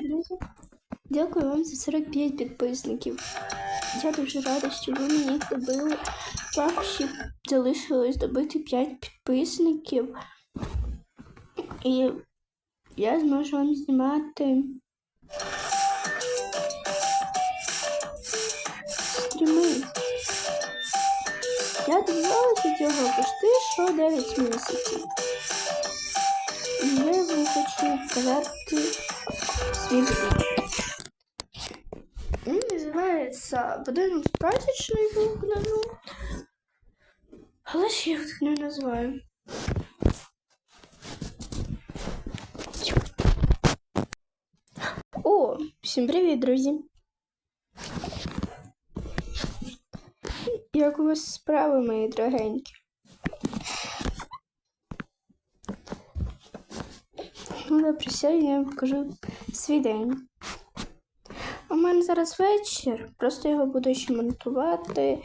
друзі. Дякую вам за 45 підписників. Я дуже рада, що ви мені добили. Вам ще залишилось добити 5 підписників. І я зможу вам знімати стріми. Я добивалася цього почти що 9 місяців. І я вам хочу будинок. Він називається будинок з прачечною вугнену. Але ж я його так не називаю. О, всім привіт, друзі! Як у вас справи, мої дорогенькі? Ну, добре, сьогодні я вам покажу свій день. У мене зараз вечір, просто його буду ще монтувати.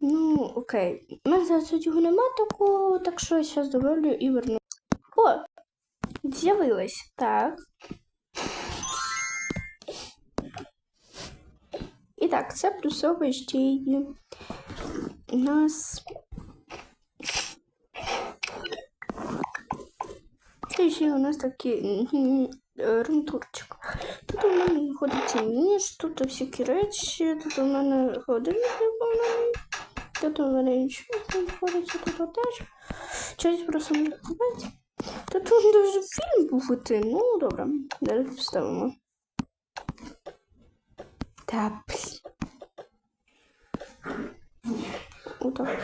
Ну, окей. У мене зараз цього нема такого, так що я зараз добавлю і верну. О! З'явилась. Так. І так, це плюсовий ще й у нас. Це ще у нас такий е. Тут у мене знаходиться ніж, тут всякі речі, тут у мене годинник виконаний, тут у мене нічого не знаходиться, тут теж. Щось просто не ховається. Тут он дуже фільм був іти. Ну, добре, зараз вставимо. Так. Отак.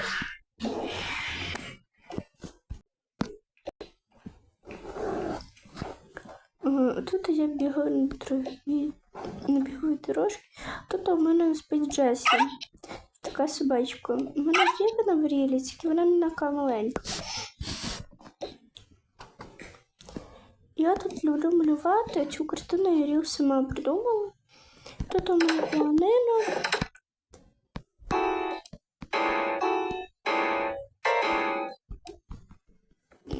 Е, Тут я бігаю на біговій, на біговій. Тут у мене спить Джесі. Така собачка. Мене є вона в рілі, тільки вона не така маленька. Я тут люблю малювати. Цю картину я ріл сама придумала. Тут у мене піанино.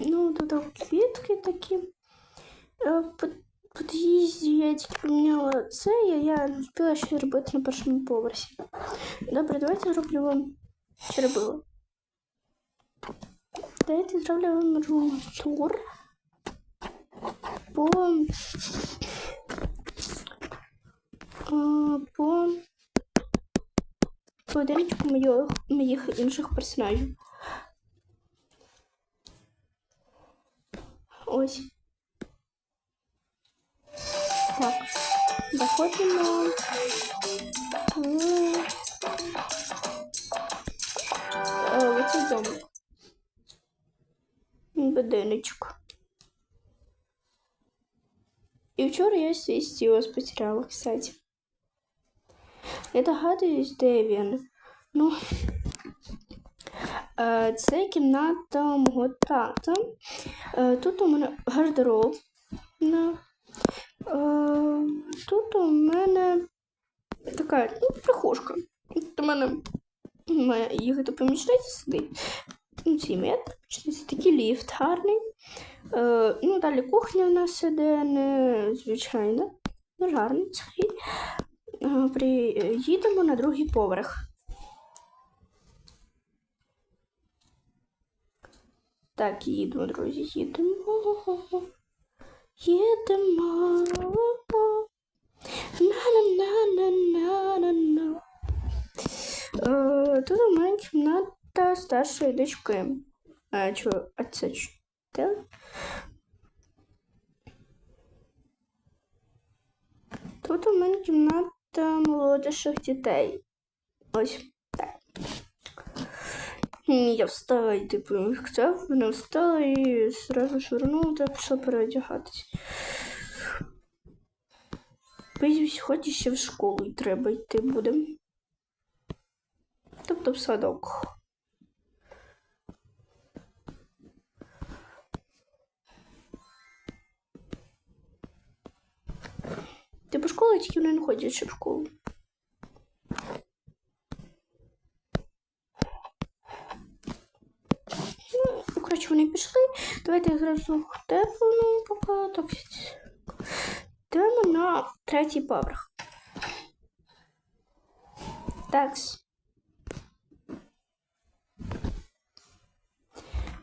Ну, тут квітки такі. Е, по- В під'їзді я тільки поміняла це, і я не встигла ще робити на першому поверсі. Добре, давайте зроблю вам що. Давайте зроблю вам рум-тур по, по поодиночку моїх, моїх інших персонажів. Ось. Е, в оцей домик. Будиночок. І вчора я свій стілос потеряла, кстати. Я догадуюсь, де він. Ну, е, це кімната мого тата. Е, Тут у мене гардероб. Е, Тут у мене така ну, прихожка. Тут у мене моя їхати помічниця сидить. Ну, Ці моя помічниця, такий ліфт гарний. Е, ну, далі кухня в нас іде не звичайна, ну, гарний такий. Е, Приїдемо на другий поверх. Так, їдемо, друзі, їдемо. Їдемо. На-на-на-на-на-на-на. Е, Тут у мене кімната старшої дочки. А, чо, а це що? Тут у мене кімната молодших дітей. Ось Я встала і типу хотів, вона встала і зразу швирнула та пішла переодягатись. Потім сьогодні ще в школу й треба йти буде. Тобто в садок. Типу школа тільки вони не ходять ще в школу. Ну, коротше, вони пішли. Давайте зразу телефону так. Йдемо на третій поверх. Такс.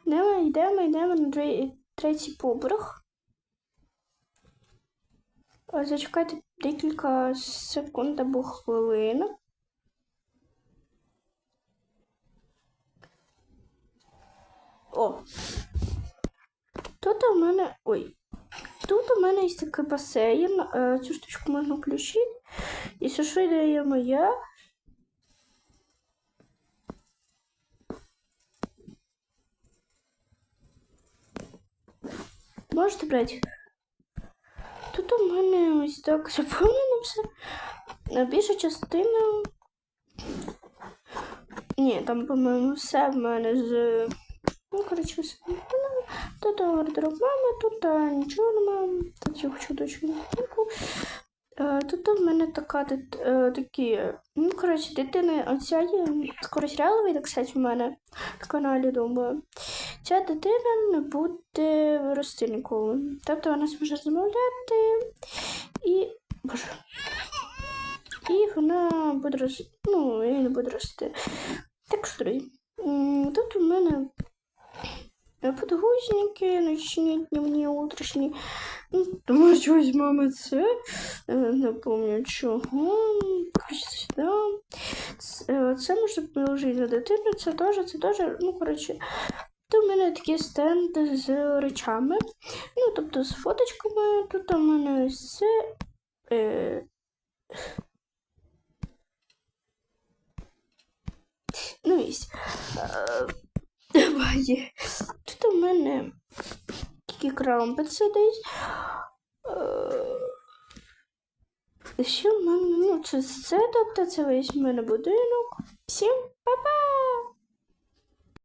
Йдемо, йдемо, йдемо на третій поверх. Е, Зачекайте декілька секунд або хвилин. О. Мене. Ой. Тут у мене є такий басейн. Е, Цю штучку можна включити. І що ідея моя. Можете брати. Тут у мене ось так заповнено все. Більша частина. Ні, там, по-моєму, все в мене з. Ну, коротше, все. Тут гардероб мами, тут нічого немає. Тут я хочу дочку. Е, Тут у мене така е, такі. Ну, коротше, дитина оця є. Скоро серіал вийде, кстати, у мене на каналі, думаю. Ця дитина не буде рости ніколи. Тобто вона зможе розмовляти і. Боже. І вона буде рости. Ну, і не буде рости. Так що, тут у мене е, подгузники, ночні, дневні, утрішні. Ну, думаю, що візьмемо це. Е, Не пам'ятаю чого. Коротше. Ц- е, Це можна положити на дитину, це теж, це теж, ну, коротше. Тут у мене такі стенди з речами. Ну, тобто з фоточками. Тут у мене ось це. Е... Ну, ось. Давай. Тут у мене тільки крампет сидить. Е, Ще в мене, ну, це все, тобто це весь в мене будинок. Всім